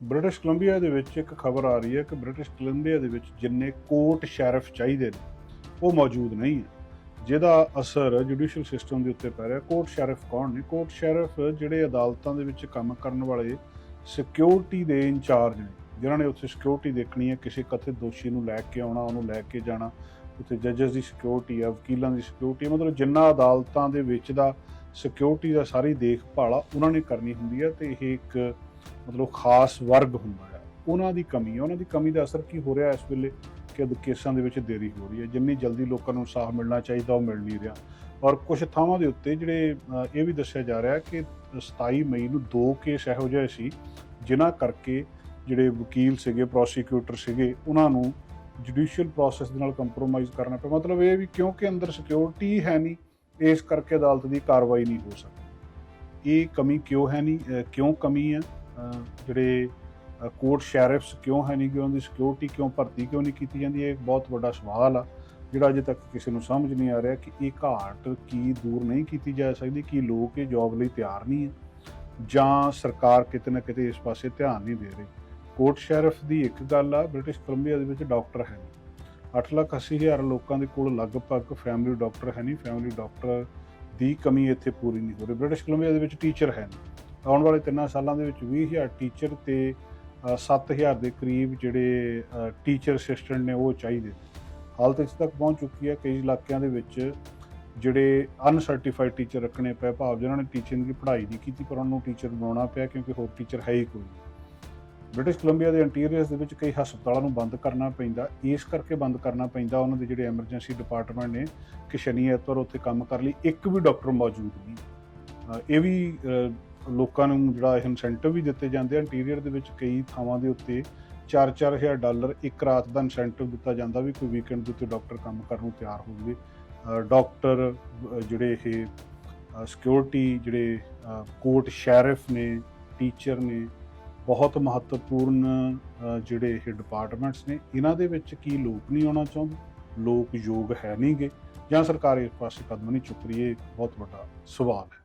British Columbia ਦੇ ਵਿੱਚ ਇੱਕ ਖਬਰ ਆ ਰਹੀ ਹੈ ਕਿ ਬ੍ਰਿਟਿਸ਼ ਕੋਲੰਬੀਆ ਦੇ ਵਿੱਚ ਜਿੰਨੇ ਕੋਰਟ ਸ਼ੈਰਿਫ ਚਾਹੀਦੇ ਨੇ, ਉਹ ਮੌਜੂਦ ਨਹੀਂ ਹੈ। ਜਿਹਦਾ ਅਸਰ ਜੁਡੀਸ਼ੀਅਲ ਸਿਸਟਮ ਦੇ ਉੱਤੇ ਪੈ ਰਿਹਾ। ਕੋਰਟ ਸ਼ੈਰਿਫ ਕੌਣ ਨੇ? ਕੋਰਟ ਸ਼ੈਰਿਫ ਜਿਹੜੇ ਅਦਾਲਤਾਂ ਦੇ ਵਿੱਚ ਕੰਮ ਕਰਨ ਵਾਲੇ ਸਿਕਿਉਰਿਟੀ ਦੇ ਇੰਚਾਰਜ ਨੇ, ਜਿਨ੍ਹਾਂ ਨੇ ਉੱਥੇ ਸਿਕਿਉਰਿਟੀ ਦੇਖਣੀ ਹੈ। ਕਿਸੇ ਕਥਿਤ ਦੋਸ਼ੀ ਨੂੰ ਲੈ ਕੇ ਆਉਣਾ, ਉਹਨੂੰ ਲੈ ਕੇ ਜਾਣਾ, ਉੱਥੇ ਜੱਜਸ ਦੀ ਸਿਕਿਉਰਿਟੀ ਆ ਵਕੀਲਾਂ ਦੀ ਸਿਕਿਉਰਿਟੀ ਮਤਲਬ ਜਿੰਨਾ ਅਦਾਲਤਾਂ ਦੇ ਵਿੱਚ ਦਾ ਸਿਕਿਉਰਿਟੀ ਦਾ ਸਾਰੀ ਦੇਖਭਾਲ ਆ, ਉਹਨਾਂ ਨੇ ਕਰਨੀ ਹੁੰਦੀ ਹੈ ਤੇ ਇਹ ਇੱਕ ਮਤਲਬ ਖਾਸ ਵਰਗ ਹੁੰਦਾ ਹੈ। ਉਹਨਾਂ ਦੀ ਕਮੀ ਹੈ। ਉਹਨਾਂ ਦੀ ਕਮੀ ਦਾ ਅਸਰ ਕੀ ਹੋ ਰਿਹਾ ਇਸ ਵੇਲੇ? ਕਿ ਅਦ ਕੇਸਾਂ ਦੇ ਵਿੱਚ ਦੇਰੀ ਹੋ ਰਹੀ ਹੈ। ਜਿੰਨੀ ਜਲਦੀ ਲੋਕਾਂ ਨੂੰ ਇਨਸਾਫ ਮਿਲਣਾ ਚਾਹੀਦਾ, ਉਹ ਮਿਲ ਨਹੀਂ ਰਿਹਾ। ਔਰ ਕੁਝ ਥਾਵਾਂ ਦੇ ਉੱਤੇ ਜਿਹੜੇ ਇਹ ਵੀ ਦੱਸਿਆ ਜਾ ਰਿਹਾ ਕਿ 27 ਮਈ ਨੂੰ ਦੋ ਕੇਸ ਇਹੋ ਜਿਹੇ ਸੀ, ਜਿਨ੍ਹਾਂ ਕਰਕੇ ਜਿਹੜੇ ਵਕੀਲ ਸੀਗੇ ਪ੍ਰੋਸੀਕਿਊਟਰ ਸੀਗੇ, ਉਹਨਾਂ ਨੂੰ ਜੁਡੀਸ਼ੀਅਲ ਪ੍ਰੋਸੈਸ ਦੇ ਨਾਲ ਕੰਪਰੋਮਾਈਜ਼ ਕਰਨਾ ਪਿਆ। ਮਤਲਬ ਇਹ ਵੀ ਕਿਉਂਕਿ ਅੰਦਰ ਸਿਕਿਉਰਿਟੀ ਹੈ ਨਹੀਂ, ਇਸ ਕਰਕੇ ਅਦਾਲਤ ਦੀ ਕਾਰਵਾਈ ਨਹੀਂ ਹੋ ਸਕਦੀ। ਇਹ ਕਮੀ ਕਿਉਂ ਹੈ ਨਹੀਂ? ਕਿਉਂ ਕਮੀ ਹੈ? ਜਿਹੜੇ ਕੋਰਟ ਸ਼ੈਰਿਫਸ ਕਿਉਂ ਹੈ ਨਹੀਂ, ਕਿ ਉਹਨਾਂ ਦੀ ਸਿਕਿਉਰਿਟੀ ਕਿਉਂ, ਭਰਤੀ ਕਿਉਂ ਨਹੀਂ ਕੀਤੀ ਜਾਂਦੀ, ਇਹ ਬਹੁਤ ਵੱਡਾ ਸਵਾਲ ਆ, ਜਿਹੜਾ ਅਜੇ ਤੱਕ ਕਿਸੇ ਨੂੰ ਸਮਝ ਨਹੀਂ ਆ ਰਿਹਾ ਕਿ ਇਹ ਘਾਟ ਕੀ ਦੂਰ ਨਹੀਂ ਕੀਤੀ ਜਾ ਸਕਦੀ, ਕਿ ਲੋਕ ਇਹ ਜੌਬ ਲਈ ਤਿਆਰ ਨਹੀਂ ਹੈ ਜਾਂ ਸਰਕਾਰ ਕਿਤੇ ਨਾ ਕਿਤੇ ਇਸ ਪਾਸੇ ਧਿਆਨ ਨਹੀਂ ਦੇ ਰਹੀ। ਕੋਰਟ ਸ਼ੈਰਿਫ ਦੀ ਇੱਕ ਗੱਲ ਆ, ਬ੍ਰਿਟਿਸ਼ ਕੋਲੰਬੀਆ ਦੇ ਵਿੱਚ ਡਾਕਟਰ ਹੈ ਨਹੀਂ। 8 ਲੱਖ 80 ਹਜ਼ਾਰ ਲੋਕਾਂ ਦੇ ਕੋਲ ਲਗਭਗ ਫੈਮਿਲੀ ਡਾਕਟਰ ਹੈ ਨਹੀਂ ਫੈਮਿਲੀ ਡਾਕਟਰ ਦੀ ਕਮੀ ਇੱਥੇ ਪੂਰੀ ਨਹੀਂ ਹੋ ਰਹੀ। ਬ੍ਰਿਟਿਸ਼ ਕੋਲੰਬੀਆ ਦੇ ਵਿੱਚ ਟੀਚਰ ਹੈ ਨਹੀਂ। ਆਉਣ ਵਾਲੇ 3 ਸਾਲਾਂ ਦੇ ਵਿੱਚ 20000 ਟੀਚਰ ਤੇ ਅ, 7000 ਦੇ ਕਰੀਬ ਜਿਹੜੇ ਟੀਚਰ ਅਸਿਸਟੈਂਟ ਨੇ ਉਹ ਚਾਹੀਦੇ। ਹਾਲਤ ਤੱਕ ਤੱਕ ਪਹੁੰਚ ਚੁੱਕੀ ਹੈ ਕਈ ਇਲਾਕਿਆਂ ਦੇ ਵਿੱਚ ਜਿਹੜੇ ਅਨਸਰਟੀਫਾਈਡ ਟੀਚਰ ਰੱਖਣੇ ਪਏ ਭਾਵ ਜਿਨ੍ਹਾਂ ਨੇ ਟੀਚਿੰਗ ਦੀ ਪੜ੍ਹਾਈ ਨਹੀਂ ਕੀਤੀ ਪਰ ਉਹਨਾਂ ਨੂੰ ਟੀਚਰ ਬਣਾਉਣਾ ਪਿਆ ਕਿਉਂਕਿ ਹੋਰ ਟੀਚਰ ਹੈ ਹੀ ਕੋਈ ਬ੍ਰਿਟਿਸ਼ ਕੋਲੰਬੀਆ ਦੇ ਇੰਟੀਰੀਅਰਸ ਦੇ ਵਿੱਚ ਕਈ ਹਸਪਤਾਲਾਂ ਨੂੰ ਬੰਦ ਕਰਨਾ ਪੈਂਦਾ ਇਸ ਕਰਕੇ ਬੰਦ ਕਰਨਾ ਪੈਂਦਾ ਉਹਨਾਂ ਦੇ ਜਿਹੜੇ ਐਮਰਜੈਂਸੀ ਡਿਪਾਰਟਮੈਂਟ ਨੇ ਕਿ ਸ਼ਨੀ ਐਤਵਾਰ ਉੱਥੇ ਕੰਮ ਕਰ ਲਈ ਇੱਕ ਵੀ ਡਾਕਟਰ ਮੌਜੂਦ ਨਹੀਂ। ਇਹ ਵੀ ਲੋਕਾਂ ਨੂੰ ਜਿਹੜਾ ਇਹ ਇਨਸੈਂਟਿਵ ਵੀ ਦਿੱਤੇ ਜਾਂਦੇ ਆ। ਇੰਟੀਰੀਅਰ ਦੇ ਵਿੱਚ ਕਈ ਥਾਵਾਂ ਦੇ ਉੱਤੇ 4-4000 ਡਾਲਰ ਇੱਕ ਰਾਤ ਦਾ ਇਨਸੈਂਟਿਵ ਦਿੱਤਾ ਜਾਂਦਾ ਵੀ ਕੋਈ ਵੀਕਐਂਡ ਦੇ ਉੱਤੇ ਡਾਕਟਰ ਕੰਮ ਕਰਨ ਨੂੰ ਤਿਆਰ ਹੋਵੇ। ਜਾਵੇ ਡਾਕਟਰ ਜਿਹੜੇ ਇਹ ਸਿਕਿਉਰਿਟੀ ਜਿਹੜੇ ਕੋਰਟ ਸ਼ੈਰਿਫ ਨੇ ਟੀਚਰ ਨੇ, ਬਹੁਤ ਮਹੱਤਵਪੂਰਨ ਜਿਹੜੇ ਇਹ ਡਿਪਾਰਟਮੈਂਟਸ ਨੇ, ਇਹਨਾਂ ਦੇ ਵਿੱਚ ਕੀ ਲੋਕ ਨਹੀਂ ਆਉਣਾ ਚਾਹੁੰਦੇ? ਲੋਕ ਯੋਗ ਹੈ ਨਹੀਂਗੇ ਜਾਂ ਸਰਕਾਰ ਇਸ ਪਾਸੇ ਕਦਮ ਨਹੀਂ ਚੁੱਕ ਰਹੀ, ਇਹ ਬਹੁਤ ਵੱਡਾ ਸਵਾਲ ਹੈ।